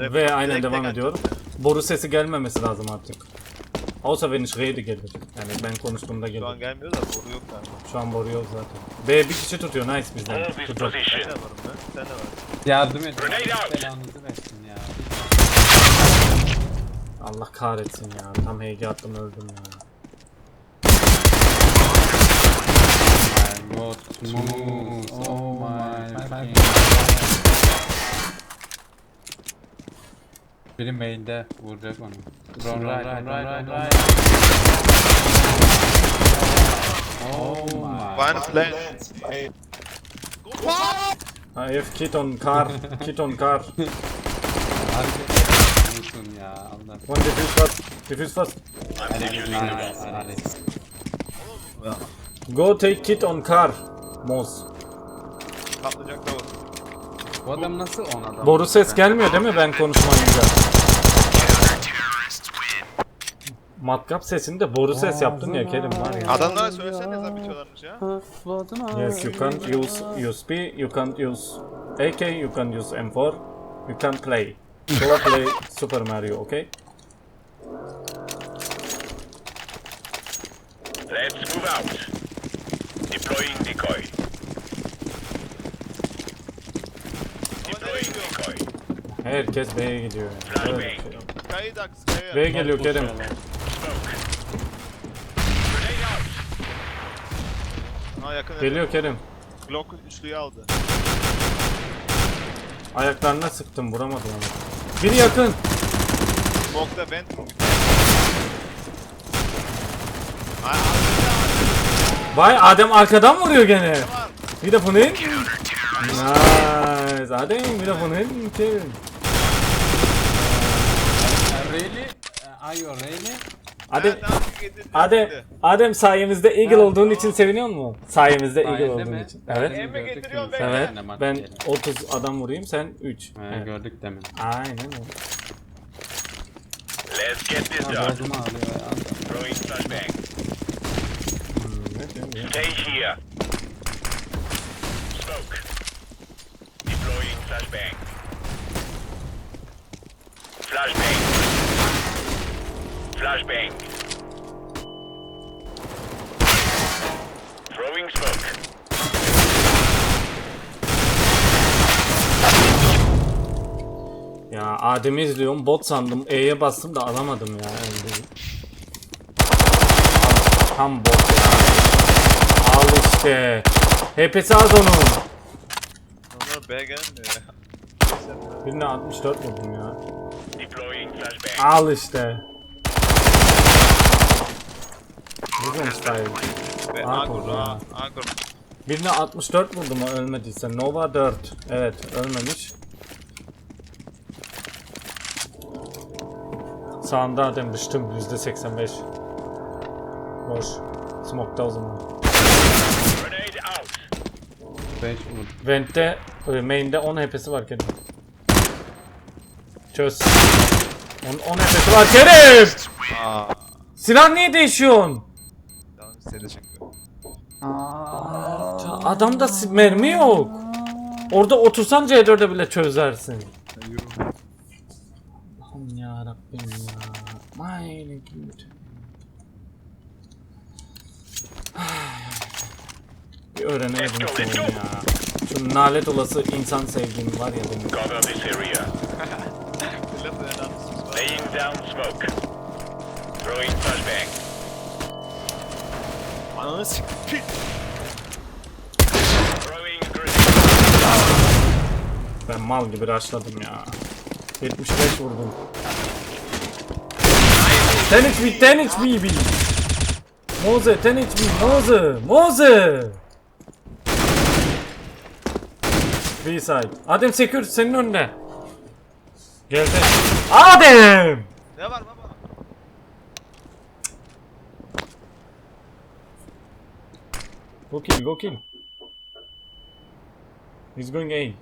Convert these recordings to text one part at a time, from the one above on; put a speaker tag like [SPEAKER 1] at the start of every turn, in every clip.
[SPEAKER 1] Ve aynen
[SPEAKER 2] Direkt
[SPEAKER 1] devam
[SPEAKER 2] tek
[SPEAKER 1] ediyor. Boru sesi gelmemesi lazım artık. Außer wenn ich rede gelir. Yani ben konuştuğumda
[SPEAKER 2] Şu an
[SPEAKER 1] gelir.
[SPEAKER 2] gelmiyor da boru yok galiba.
[SPEAKER 1] Şu an boru yok zaten. B bir kişi tutuyor nice bizden.
[SPEAKER 3] Hold this
[SPEAKER 1] Tutuyor.
[SPEAKER 2] Ben
[SPEAKER 3] position.
[SPEAKER 2] de varım ben. Sen de var.
[SPEAKER 4] Yardım edin.
[SPEAKER 3] Grenade
[SPEAKER 4] Allah
[SPEAKER 3] out.
[SPEAKER 4] Belanızı versin ya.
[SPEAKER 1] Allah kahretsin ya. Tam HG attım öldüm ya.
[SPEAKER 4] My god smooth. Oh my fucking Biri main'de vuracak onu. Run right, run right, run right. Oh my.
[SPEAKER 2] One plan.
[SPEAKER 1] Hayır kit on car. kit on car.
[SPEAKER 4] Ediyorsun ya Allah.
[SPEAKER 1] One defuse fast. Defuse
[SPEAKER 4] nice.
[SPEAKER 1] Go take kit on car. Moz.
[SPEAKER 2] Patlayacak da.
[SPEAKER 4] Bu adam nasıl on adam?
[SPEAKER 1] Boru ses gelmiyor değil mi ben konuşmayınca? Matkap sesinde boru ses yaptın ya Kerim var ya.
[SPEAKER 2] Adamlara söylesene ne zaman bitiyorlarmış ya.
[SPEAKER 1] Yes, you can't use USB, you can't use AK, you can't use M4, you can't play. Go play Super Mario, okay?
[SPEAKER 3] Let's move out. Deploying decoy. Deploying decoy.
[SPEAKER 1] Herkes B'ye gidiyor.
[SPEAKER 2] Sky'ı.
[SPEAKER 1] B geliyor Kerim.
[SPEAKER 2] Ha yakın.
[SPEAKER 1] Geliyor Kerim.
[SPEAKER 2] Glock üçlüyü aldı.
[SPEAKER 1] Ayaklarına sıktım vuramadım ama. Biri yakın.
[SPEAKER 2] Smoke'da vent mi?
[SPEAKER 1] Vay Adem arkadan vuruyor gene. Bir de bunu in. Nice. Adem bir de bunu in. Kerim.
[SPEAKER 4] Really? Are you really?
[SPEAKER 1] Adem. Adem, Adem sayemizde Eagle olduğun için seviniyor musun? Sayemizde Eagle
[SPEAKER 4] Sayende
[SPEAKER 1] olduğun
[SPEAKER 4] mi?
[SPEAKER 1] için. Evet.
[SPEAKER 4] Sayende
[SPEAKER 2] Emre
[SPEAKER 4] gördük
[SPEAKER 2] getiriyor
[SPEAKER 4] mü?
[SPEAKER 2] beni.
[SPEAKER 1] Evet.
[SPEAKER 4] Sayende
[SPEAKER 1] Ben
[SPEAKER 4] maddeyle.
[SPEAKER 1] 30 adam vurayım sen 3.
[SPEAKER 4] He, gördük demin.
[SPEAKER 1] Aynen öyle.
[SPEAKER 3] Let's get this
[SPEAKER 4] Ha,
[SPEAKER 3] done.
[SPEAKER 4] bozma alıyor ya.
[SPEAKER 3] Throwing flashbang. Stay here. Smoke. Flashbang. Flashbang. Flashbang. Throwing smoke.
[SPEAKER 1] Ya Adem'i izliyorum bot sandım E'ye bastım da alamadım ya. Yani. Tam bot ya. Al işte. HP'si az onun.
[SPEAKER 2] B gelmiyor ya.
[SPEAKER 1] Birine 64 vurdum ya.
[SPEAKER 3] Deploying flashbang.
[SPEAKER 1] Al işte. Vurdum style.
[SPEAKER 2] Ha,
[SPEAKER 1] ha.
[SPEAKER 2] Ankur.
[SPEAKER 1] Birine 64 vurdum o ölmediyse. Nova 4. Evet ölmemiş. Sağında Adem düştüm %85. Boş. Smoke'da o zaman.
[SPEAKER 3] Grenade out.
[SPEAKER 4] 5 vur.
[SPEAKER 1] Vent'te, main'de 10 HP'si var Kerim. Çöz. 10, 10 HP'si var Kerim!
[SPEAKER 2] Aa.
[SPEAKER 1] Silah niye değişiyorsun?
[SPEAKER 2] Tamam seni çünkü.
[SPEAKER 1] Adamda si- mermi yok. Orada otursan C4'e bile çözersin. Allah'ım ya Rabbim ya. Meine Güte. Bir
[SPEAKER 3] go,
[SPEAKER 1] seni ya. Şu nalet olası insan sevgim var ya benim.
[SPEAKER 3] Cover this area. Laying down smoke. Throwing flashbang.
[SPEAKER 2] Ananı siktir.
[SPEAKER 3] Throwing grenade.
[SPEAKER 1] Ben mal gibi rushladım ya. 75 vurdum. 10 HP, 10 HP. Moze, 10 HP, Moze, Moze. B-side. Adem secure senin önünde. Geldi. Adem!
[SPEAKER 2] Ne var baba?
[SPEAKER 1] Go kill, go kill. He's going A.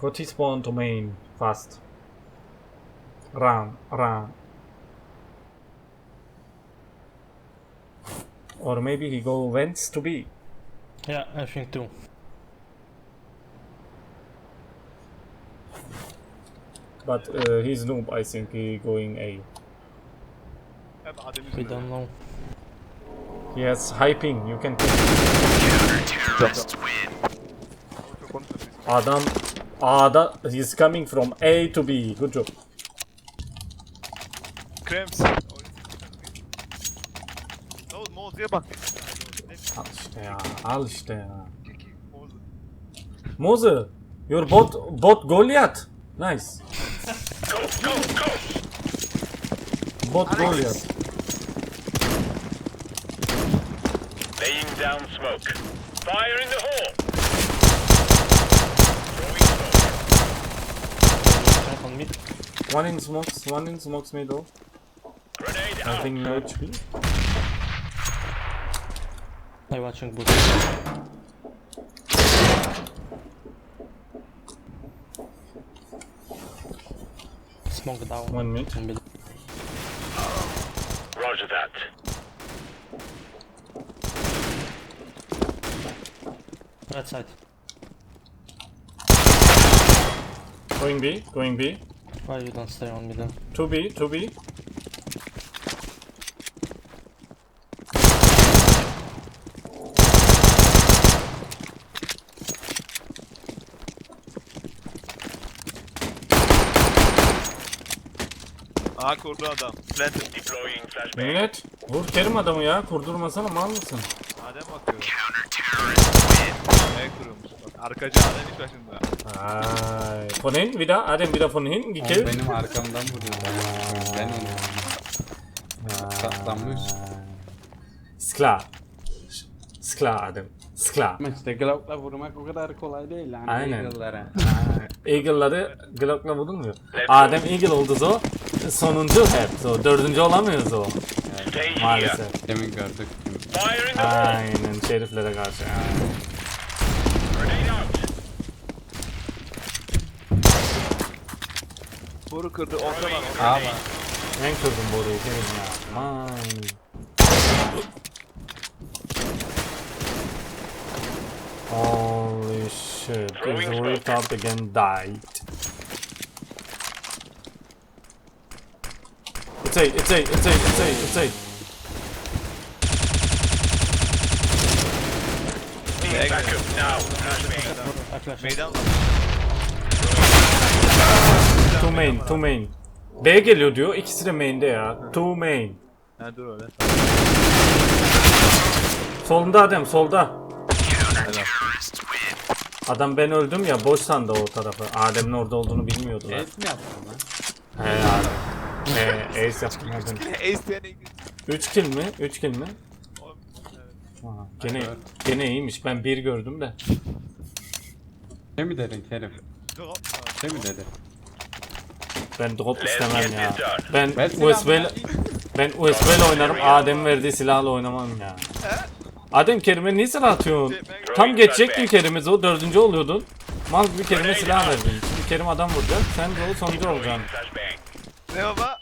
[SPEAKER 1] Go T-spawn to main, fast. Run, run. Or maybe he go wents to B.
[SPEAKER 5] Yeah, I think too.
[SPEAKER 1] But uh, he's noob, I think he going A.
[SPEAKER 2] Hep
[SPEAKER 5] We don't know.
[SPEAKER 1] He has high ping, you can Adam Adam, he's coming from A to B. Good job.
[SPEAKER 2] Krems. Moğol'ya bak.
[SPEAKER 1] Al işte ya, al işte ya. Mose, your bot bot Goliath. Nice.
[SPEAKER 3] Go, go, go!
[SPEAKER 1] Bot Goliath.
[SPEAKER 3] Laying down smoke. Fire in the hole!
[SPEAKER 1] One in smokes, one in smokes middle.
[SPEAKER 3] Grenade
[SPEAKER 1] I think no HP.
[SPEAKER 5] I watching boot. Smoke down.
[SPEAKER 1] One mid.
[SPEAKER 5] In mid.
[SPEAKER 3] Roger that.
[SPEAKER 5] Right side.
[SPEAKER 1] Going B, going B.
[SPEAKER 5] Why you don't stay on middle?
[SPEAKER 1] 2B, 2B.
[SPEAKER 2] Aha kurdu adam. Planted.
[SPEAKER 3] Deploying flashbang.
[SPEAKER 1] Millet, vur Kerim adamı ya. Kurdurmasana mal mısın?
[SPEAKER 2] Adem bakıyor. Ne kuruyormuş? Bak arkacı Adem iş başında.
[SPEAKER 1] Ay. Von hinten wieder. Adem wieder von hinten
[SPEAKER 4] O
[SPEAKER 1] gekillt.
[SPEAKER 4] benim arkamdan vuruyor. Ben onu. Saklanmış.
[SPEAKER 1] Ist klar Adem.
[SPEAKER 4] Ama işte Glock'la vurmak o kadar kolay değil yani.
[SPEAKER 1] Aynen. Eagle'ları Glock'la vurulmuyor. Adem Eagle oldu o. Sonuncu hep. O. Dördüncü olamıyoruz o.
[SPEAKER 3] Stay here.
[SPEAKER 1] Maalesef.
[SPEAKER 4] Demin gördük.
[SPEAKER 1] Aynen şeriflere karşı.
[SPEAKER 3] Out.
[SPEAKER 2] Boru kırdı. Orta var.
[SPEAKER 4] var.
[SPEAKER 1] Ben kırdım boruyu Kerim ya. Aman. Retard again died. It's A, it's A, it's A, it's A, it's
[SPEAKER 3] backup now.
[SPEAKER 2] Meydan
[SPEAKER 1] Two main, two main. B geliyor diyor. İkisi de main'de ya. Two main.
[SPEAKER 2] Ha dur öyle.
[SPEAKER 1] Solunda Adem, solda. Adam ben öldüm ya boş sandı o tarafı. Adem'in orada olduğunu bilmiyordular.
[SPEAKER 4] Et mi yaptın lan?
[SPEAKER 1] He Adem. He ace yaptım Adem.
[SPEAKER 2] Ace İngiliz.
[SPEAKER 1] 3 kill mi? 3 kill mi?
[SPEAKER 2] Oğlum, evet.
[SPEAKER 1] Aa, gene gene iyiymiş. Ben bir gördüm de.
[SPEAKER 4] Şey mi dedin Kerim?
[SPEAKER 2] Drop.
[SPEAKER 4] Şey mi dedin?
[SPEAKER 1] Ben drop istemem ya. Ben
[SPEAKER 4] Ben
[SPEAKER 1] USB
[SPEAKER 4] silahımı
[SPEAKER 1] ben USB ile oynarım. Adem verdiği silahla oynamam ya. Adem Kerim'e niye silah atıyorsun? Tam geçecektin Kerim'i o dördüncü oluyordun. Mal gibi Kerim'e silah verdin. Şimdi Kerim adam vuracak. Sen de o sonuncu olacaksın.
[SPEAKER 2] Ne baba?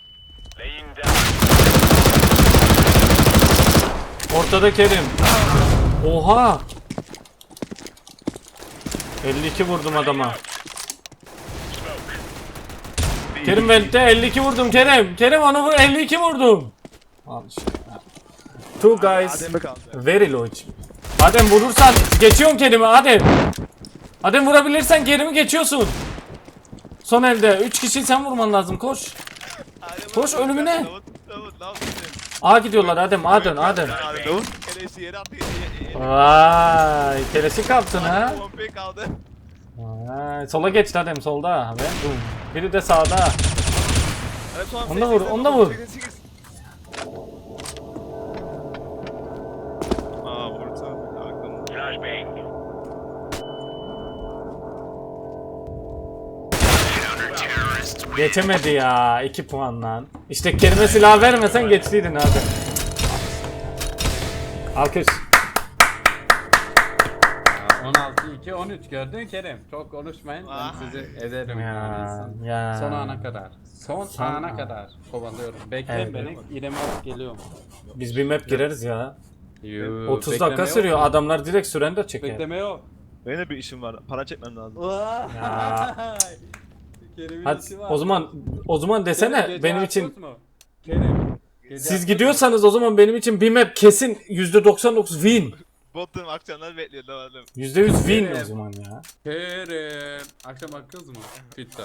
[SPEAKER 1] Ortada Kerim. Oha! 52 vurdum adama. Kerim Vent'te 52 vurdum Kerim. Kerim onu vur 52 vurdum. Al işte. Two guys
[SPEAKER 2] Adem'e kaldı.
[SPEAKER 1] very low HP. Adem vurursan geçiyorsun Kerim'i Adem. Adem vurabilirsen Kerim'i geçiyorsun. Son elde 3 kişi sen vurman lazım koş.
[SPEAKER 2] Adem
[SPEAKER 1] Koş
[SPEAKER 2] orada.
[SPEAKER 1] önümüne.
[SPEAKER 2] Davut?
[SPEAKER 1] A gidiyorlar Adem Adem Adem.
[SPEAKER 2] Abi Davut. Yere attı. yere- yere-
[SPEAKER 1] Vay kelesi kaptın ha.
[SPEAKER 2] Kaldı.
[SPEAKER 1] Vay, sola geçti Adem solda. Boom. Biri de sağda. Onu da vur, onu da vur.
[SPEAKER 3] Flashbang.
[SPEAKER 1] Geçemedi ya 2 puandan. İşte kelime silah vermesen geçtiydin abi. Alkış.
[SPEAKER 4] Ya 16 2 13 gördün Kerim. Çok konuşmayın.
[SPEAKER 2] Ah.
[SPEAKER 4] Ben sizi ederim.
[SPEAKER 1] Ya, ya.
[SPEAKER 4] Son ana kadar. Son,
[SPEAKER 1] Son
[SPEAKER 4] ana
[SPEAKER 1] ana.
[SPEAKER 4] kadar kovalıyorum. Bekleyin
[SPEAKER 1] Evet.
[SPEAKER 4] beni. İrem'e alıp geliyorum.
[SPEAKER 1] Biz bir map gireriz ya.
[SPEAKER 4] Yoo,
[SPEAKER 1] 30
[SPEAKER 4] bekleme
[SPEAKER 1] dakika
[SPEAKER 4] yok.
[SPEAKER 1] sürüyor. Adamlar direkt sürende çeker.
[SPEAKER 4] Bekleme yok.
[SPEAKER 2] Benim de bir işim var. Para çekmem lazım.
[SPEAKER 1] Ya.
[SPEAKER 4] Kerim'in
[SPEAKER 1] Hadi
[SPEAKER 4] işi var.
[SPEAKER 1] o zaman o zaman desene
[SPEAKER 4] gece
[SPEAKER 1] benim için
[SPEAKER 4] mu? Kerim. gece
[SPEAKER 1] siz
[SPEAKER 4] akıyoruz
[SPEAKER 1] gidiyorsanız o zaman benim için bir map kesin %99 win.
[SPEAKER 2] Bottum akşamlar bekliyor davadım.
[SPEAKER 1] %100 win
[SPEAKER 4] Evet.
[SPEAKER 1] o zaman ya.
[SPEAKER 4] mu? Kerim. Akşam akıyoruz mu? Fitta.